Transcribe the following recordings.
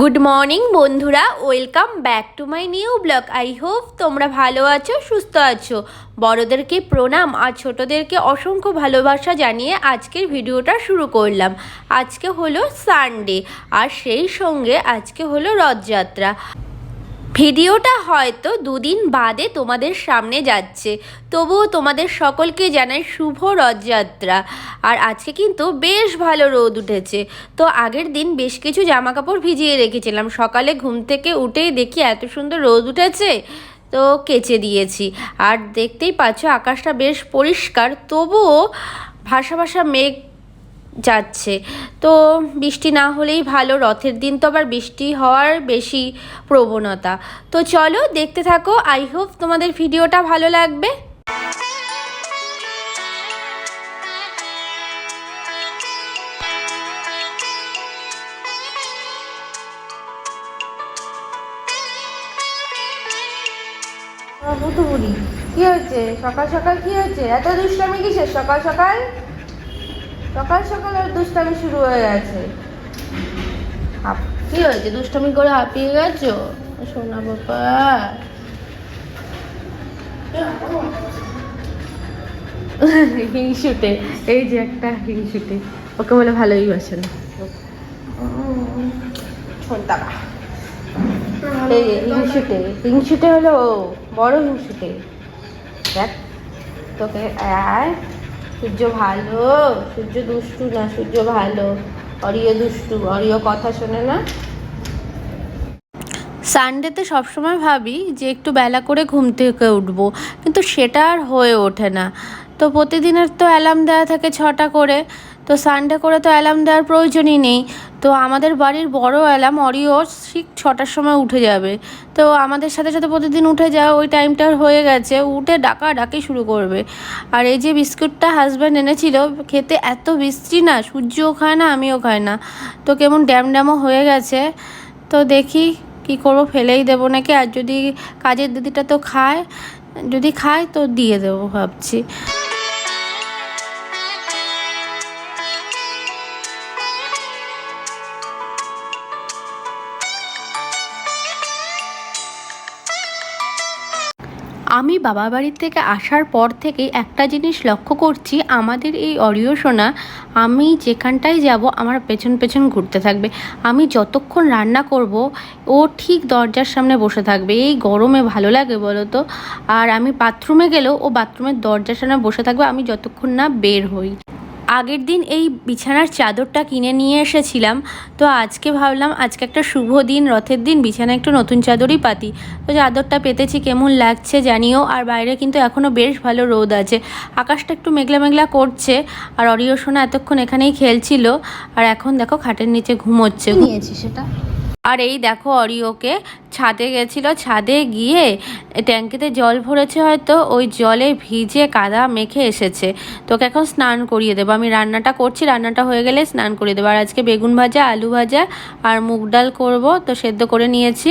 Good morning বন্ধুরা। Welcome back to my new blog I hope তোমরা ভালো আছো, সুস্থ আছো। বড়োদেরকে প্রণাম আর ছোটোদেরকে অসংখ্য ভালোবাসা জানিয়ে আজকের ভিডিওটা শুরু করলাম। আজকে হলো সানডে আর সেই সঙ্গে আজকে হলো রথযাত্রা। ভিডিওটা হয়তো দুদিন বাদে তোমাদের সামনে যাচ্ছে। তবুও তোমাদের সকলকে জানাই শুভ রথযাত্রা। আর আজকে কিন্তু বেশ ভালো রোদ উঠেছে। তো আগের দিন বেশ কিছু জামা কাপড় ভিজিয়ে রেখেছিলাম। সকালে ঘুম থেকে উঠেই দেখি এত সুন্দর রোদ উঠেছে, তো কেচে দিয়েছি। আর দেখতেই পাচ্ছ, আকাশটা বেশ পরিষ্কার। তবুও ভাসা ভাসা মেঘ যাচ্ছে। তো বৃষ্টি না হলেই ভালো, রথের দিন তো আবার বৃষ্টি হওয়ার বেশি প্রবণতা। তো চলো দেখতে থাকো আই হোপ তোমাদের ভিডিওটা ভালো লাগবে। কি হয়েছে? সকাল সকাল কি হয়েছে? এত দুষ্টামি কিসের? সকাল সকাল সকাল সকাল আর দুষ্টামি শুরু হয়ে গেছে। কি হয়েছে? দুষ্টামি করে হাঁপিয়ে গেছো? সোনা বাবা। হিংসুটে এই যে একটা হিংসুটে। ওকে বলে ভালোই বাসে না। হিংসুটে হিংসুটে হলো বড় হিংসুটে। দেখ তোকে আয়। সূর্য ভালো, সূর্য দুষ্টু না, সূর্য ভালো। অরিয় দুষ্টু, অরিয় কথা শোনে না? সানডেতে সবসময় ভাবি যে একটু বেলা করে ঘুম থেকে উঠবো, কিন্তু সেটা আর হয়ে ওঠে না। তো প্রতিদিনের তো অ্যালার্ম দেওয়া থাকে ছটা করে, তো সানডে করে তো অ্যালার্ম দেওয়ার প্রয়োজনই নেই। তো আমাদের বাড়ির বড় অ্যালার্ম অরিও ঠিক ছটার সময় উঠে যাবে। তো আমাদের সাথে সাথে প্রতিদিন উঠে যাওয়া ওই টাইমটা হয়ে গেছে, উঠে ডাকা ডাকি শুরু করবে। আর এই যে বিস্কুটটা হাজব্যান্ড এনেছিল, খেতে এত বিশ্রী না, সূর্যও খায় না, আমিও খাই না। তো কেমন ড্যাম ড্যামও হয়ে গেছে। তো দেখি কি করব, ফেলেই দেবো নাকি? আর যদি কাজের দিদিটা তো খায়, যদি খায় তো দিয়ে দেবো ভাবছি। আমি বাবা বাড়ির থেকে আসার পর থেকে একটা জিনিস লক্ষ্য করছি, আমাদের এই অডিও শোনা, আমি যেখানটায় যাব আমার পেছন পেছন ঘুরতে থাকবে। আমি যতক্ষণ রান্না করব, ও ঠিক দরজার সামনে বসে থাকবে। এই গরমে ভালো লাগে বলো তো। আর আমি বাথরুমে গেলেও ও বাথরুমের দরজার সামনে বসে থাকবে, আমি যতক্ষণ না বের হই। আগের দিন এই বিছানার চাদরটা কিনে নিয়ে এসেছিলাম। তো আজকে ভাবলাম, আজকে একটা শুভ দিন, রথের দিন বিছানা একটু নতুন চাদরই পাতি। তো চাদরটা পেতেছি, কেমন লাগছে জানিও। আর বাইরে কিন্তু এখনও বেশ ভালো রোদ আছে। আকাশটা একটু মেঘলা মেঘলা করছে। আর অরিয় সোনা এতক্ষণ এখানেই খেলছিল। আর এখন দেখো, খাটের নিচে ঘুমোচ্ছে। নিয়েছি সেটা? আর এই দেখো অরিওকে ছাদে গেছিল। ছাদে গিয়ে ট্যাঙ্কিতে জল ভরেছে হয়তো, ওই জলে ভিজে কাদা মেখে এসেছে। তোকে এখন স্নান করিয়ে দেবো। আমি রান্নাটা করছি, রান্নাটা হয়ে গেলে স্নান করিয়ে দেবো। আর আজকে বেগুন ভাজা, আলু ভাজা আর মুগ ডাল করব, তো সেদ্ধ করে নিয়েছি।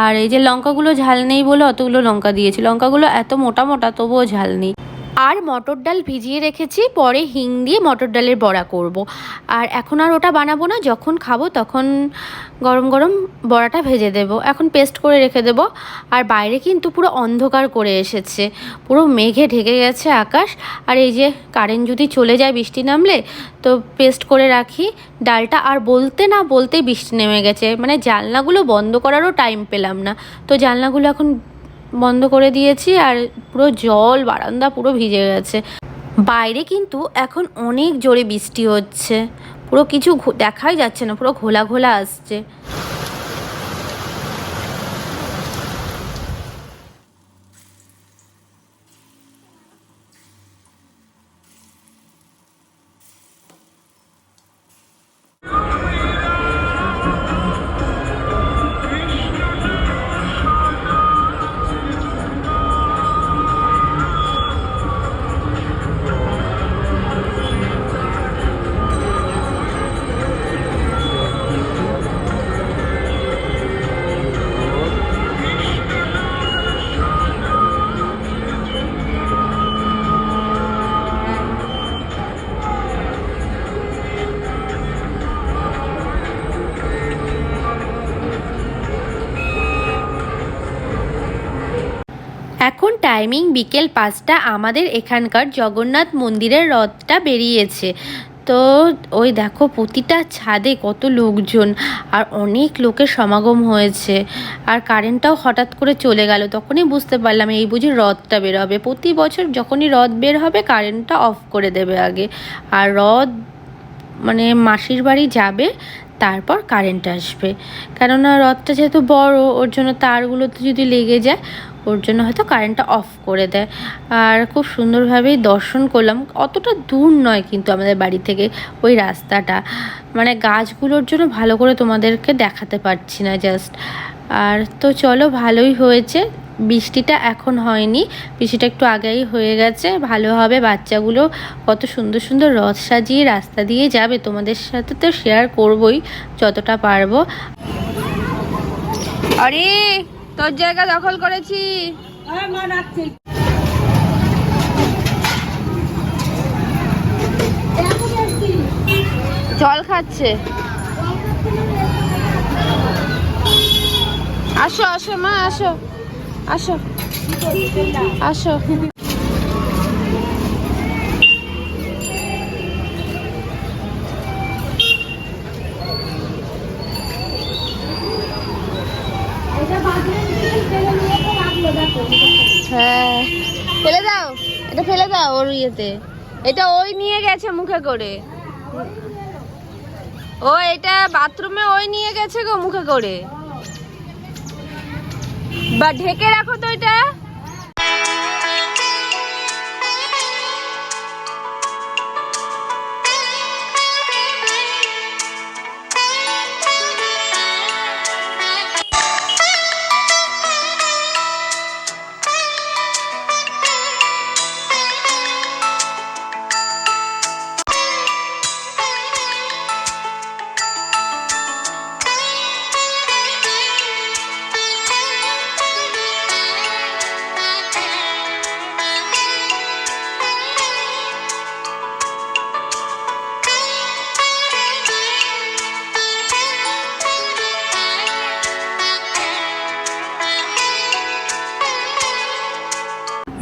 আর এই যে লঙ্কাগুলো ঝাল নেই বলে অতগুলো লঙ্কা দিয়েছি। লঙ্কাগুলো এত মোটা মোটা, তবুও ঝাল নেই। আর মটর ডাল ভিজিয়ে রেখেছি, পরে হিং দিয়ে মটর ডালের বড়া করব। আর এখন আর ওটা বানাবো না, যখন খাব তখন গরম গরম বড়াটা ভেজে দেব। এখন পেস্ট করে রেখে দেব। আর বাইরে কিন্তু পুরো অন্ধকার করে এসেছে, পুরো মেঘে ঢেকে গেছে আকাশ। আর এই যে কারেন্ট যদি চলে যায় বৃষ্টি নামলে, তো পেস্ট করে রাখি। ডালটা আর বলতে না বলতেই বৃষ্টি নেমে গেছে। মানে জানলাগুলো বন্ধ করারও টাইম পেলাম না। তো জানলাগুলো এখন বন্ধ করে দিয়েছি আর পুরো জল বারান্দা পুরো ভিজে গেছে। বাইরে কিন্তু এখন অনেক জোরে বৃষ্টি হচ্ছে। পুরো কিছু দেখাই যাচ্ছে না, পুরো ঘোলা ঘোলা আসছে। টাইমিং বিকেল পাঁচটা আমাদের এখানকার জগন্নাথ মন্দিরের রথটা বেরিয়েছে। তো ওই দেখো প্রতিটা ছাদে কত লোকজন আর অনেক লোকের সমাগম হয়েছে। আর কারেন্টটাও হঠাৎ করে চলে গেল, তখনই বুঝতে পারলাম এই বুঝি রথটা বের হবে প্রতি বছর যখনই রথ বের হবে কারেন্টটা অফ করে দেবে আগে। আর রথ মানে মাসির বাড়ি যাবে তারপর কারেন্ট আসবে। কেননা রথটা যেহেতু বড়, ওর জন্য তারগুলোতে যদি লেগে যায়, ওর জন্য হয়তো কারেন্টটা অফ করে দেয়। আর খুব সুন্দরভাবেই দর্শন করলাম। অতটা দূর নয় কিন্তু আমাদের বাড়ি থেকে ওই রাস্তাটা। মানে গাছগুলোর জন্য ভালো করে তোমাদেরকে দেখাতে পারছি না জাস্ট আর তো চলো, ভালোই হয়েছে। বৃষ্টিটা এখন হয়নি বৃষ্টিটা একটু আগেই হয়ে গেছে ভালো হবে বাচ্চাগুলো কত সুন্দর সুন্দর রথ সাজিয়ে রাস্তা দিয়ে যাবে তোমাদের সাথে তো শেয়ার করবই যতটা পারব। আরে তোর জায়গা দখল করেছি। জল খাচ্ছে। আসো আসো মা আসো। আসো। আসো। হ্যাঁ। ফেলে দাও। এটা ফেলে দাও ওর ইয়েতে। এটা ওই নিয়ে গেছে মুখে করে। ও, এটা বাথরুমে ওই নিয়ে গেছে গো মুখে করে। বা ঢেকে রাখো তো এটা।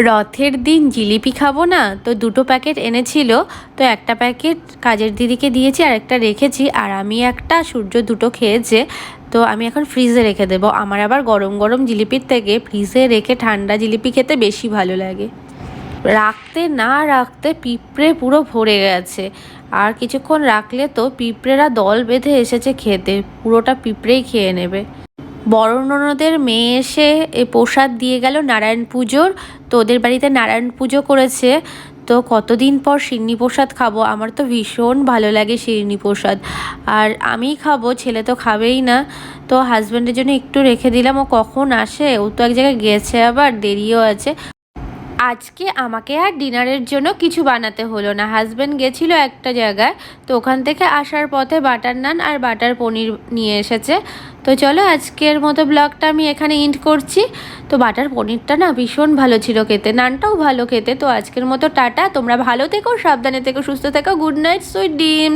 রথের দিন জিলিপি খাব না, তো দুটো প্যাকেট এনেছিল, তো একটা প্যাকেট কাজের দিদিকে দিয়েছি, আর একটা রেখেছি, আর আমি একটা, সূর্য দুটো খেয়েছে, তো আমি এখন ফ্রিজে রেখে দেবো। আমার আবার গরম গরম জিলিপির থেকে ফ্রিজে রেখে ঠান্ডা জিলিপি খেতে বেশি ভালো লাগে। রাখতে না রাখতে পিঁপড়ে পুরো ভরে গেছে। আর কিছুক্ষণ রাখলে তো পিঁপড়েরা দল বেঁধে এসেছে খেতে, পুরোটা পিঁপড়েই খেয়ে নেবে। বড় ননদের মেয়ে এসে প্রসাদ দিয়ে গেল নারায়ণ পুজোর। তো ওদের বাড়িতে নারায়ণ পুজো করেছে। তো কতদিন পর শিরনি প্রসাদ খাব? আমার তো ভীষণ ভালো লাগে শিরনি প্রসাদ। আর আমি খাব, ছেলে তো খাবেই না। তো হাজব্যান্ডের জন্য একটু রেখে দিলাম, ও কখন আসে? ও তো এক জায়গায় গেছে আবার, দেরিও আছে। আজকে আমাকে আর ডিনারের জন্য কিছু বানাতে হলো না। হাজব্যান্ড গেছিল একটা জায়গায়, তো ওখান থেকে আসার পথে বাটার নান আর বাটার পনির নিয়ে এসেছে। তো চলো আজকের মতো ব্লগটা আমি এখানে ইন্ড করছি। তো বাটার পনিরটা না ভীষণ ভালো ছিল খেতে, নানটাও ভালো খেতে। তো আজকের মতো টাটা, তোমরা ভালো থেকো, সাবধানে থেকো, সুস্থ থেকো, গুড নাইট, সুইট ডিম।